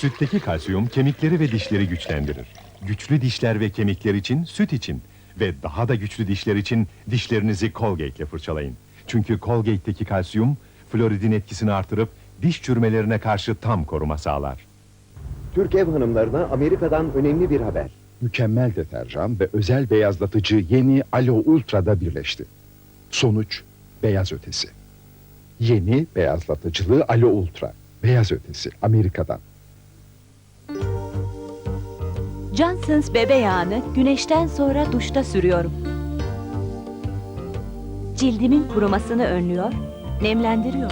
Sütteki kalsiyum kemikleri ve dişleri güçlendirir. Güçlü dişler ve kemikler için süt için ve daha da güçlü dişler için dişlerinizi Colgate ile fırçalayın. Çünkü Colgate'deki kalsiyum floridin etkisini artırıp diş çürümelerine karşı tam koruma sağlar. Türk ev hanımlarına Amerika'dan önemli bir haber. Mükemmel deterjan ve özel beyazlatıcı yeni Alo Ultra'da birleşti. Sonuç beyaz ötesi. Yeni beyazlatıcılı Alo Ultra. Beyaz ötesi Amerika'dan. Johnson's bebe yağını güneşten sonra duşta sürüyorum. Cildimin kurumasını önlüyor, nemlendiriyor.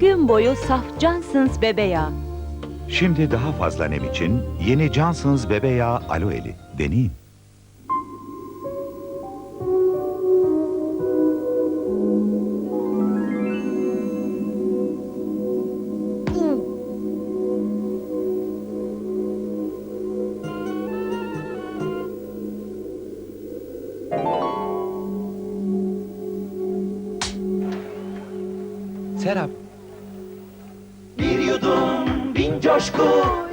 Gün boyu saf Johnson's bebe yağı. Şimdi daha fazla nem için yeni Johnson's Bebe Yağı Aloe'li deneyin. Serap. Bir yudum bin coşku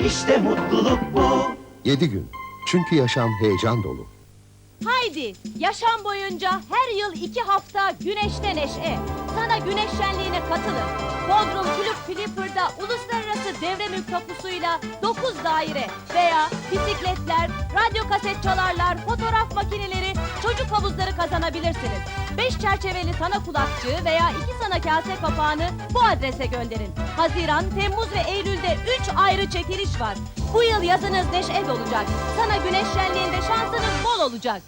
işte mutluluk bu. Yedi gün. Çünkü yaşam heyecan dolu. Haydi yaşam boyunca her yıl iki hafta güneşte neşe. Sana güneş şenliğine katılın. Bodrum Kulüp Flipper'da uluslararası devre mülk tapusuyla 9 daire veya bisikletler, radyo kaset çalarlar, fotoğraf makineleri, çocuk havuzları kazanabilirsiniz. 5 çerçeveli sana kulakçığı veya 2 sana kase kapağını bu adrese gönderin. Haziran, Temmuz ve Eylül'de 3 ayrı çekiliş var. Bu yıl yazınız neşe dolacak. Sana güneş şenliğinde şansınız bol olacak.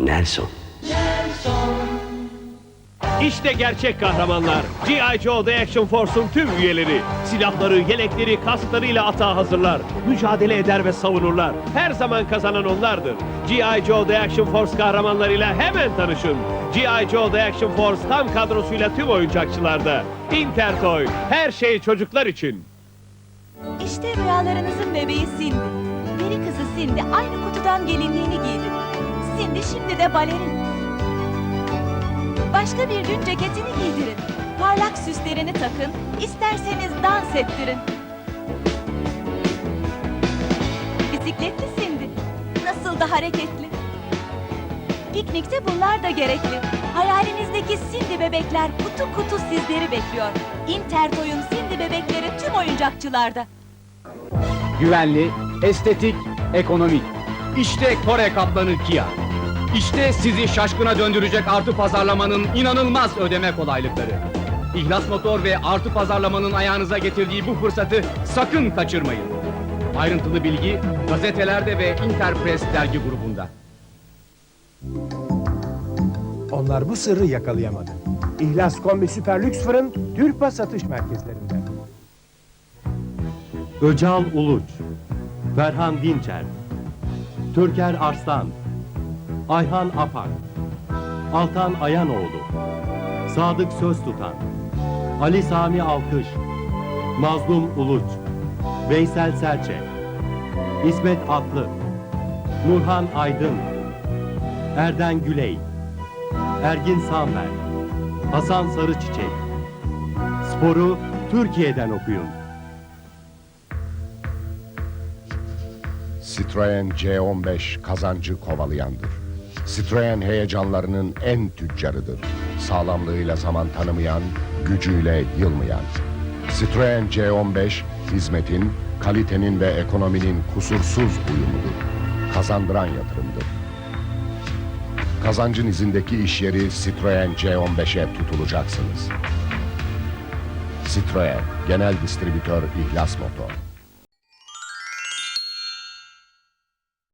Nelson. İşte gerçek kahramanlar. G.I. Joe The Action Force'un tüm üyeleri. Silahları, yelekleri, kasklarıyla atağa hazırlar. Mücadele eder ve savunurlar. Her zaman kazanan onlardır. G.I. Joe The Action Force kahramanlarıyla hemen tanışın. G.I. Joe The Action Force tam kadrosuyla tüm oyuncakçılarda. Intertoy. Her şey çocuklar için. İşte rüyalarınızın bebeği Cindy. Peri kızı Cindy aynı kutudan gelinliğini giydi. Cindy şimdi de balerin. Başka bir gün ceketini giydirin. Parlak süslerini takın, isterseniz dans ettirin. Bisikletli Cindy. Nasıl da hareketli. Piknikte bunlar da gerekli. Hayalinizdeki Cindy bebekler kutu kutu sizleri bekliyor. Intertoy'un Cindy bebekleri tüm oyuncakçılarda. Güvenli, estetik, ekonomik. İşte Kore Kaplanı Kia. İşte sizi şaşkına döndürecek artı pazarlamanın inanılmaz ödeme kolaylıkları. İhlas Motor ve artı pazarlamanın ayağınıza getirdiği bu fırsatı sakın kaçırmayın. Ayrıntılı bilgi gazetelerde ve Interpress dergi grubunda. Onlar bu sırrı yakalayamadı. İhlas Kombi Süper Lüks Fırın Türkpa satış merkezlerinde. Öcal Uluç, Ferhan Dinçer, Türker Arslan, Ayhan Apak, Altan Ayanoğlu, Sadık Söztutan, Ali Sami Alkış, Mazlum Uluç, Veysel Serçe, İsmet Atlı, Nurhan Aydın, Erden Güley, Ergin Samber, Hasan Sarıçiçek. Sporu Türkiye'den okuyun. Citroen C15 kazancı kovalayandır. Citroen heyecanlarının en tüccarıdır. Sağlamlığıyla zaman tanımayan, gücüyle yılmayan. Citroen C15 hizmetin, kalitenin ve ekonominin kusursuz uyumudur. Kazandıran yatırımdır. Kazancın izindeki iş yeri Citroen C15'e tutulacaksınız. Citroen Genel Distribütör İhlas Motor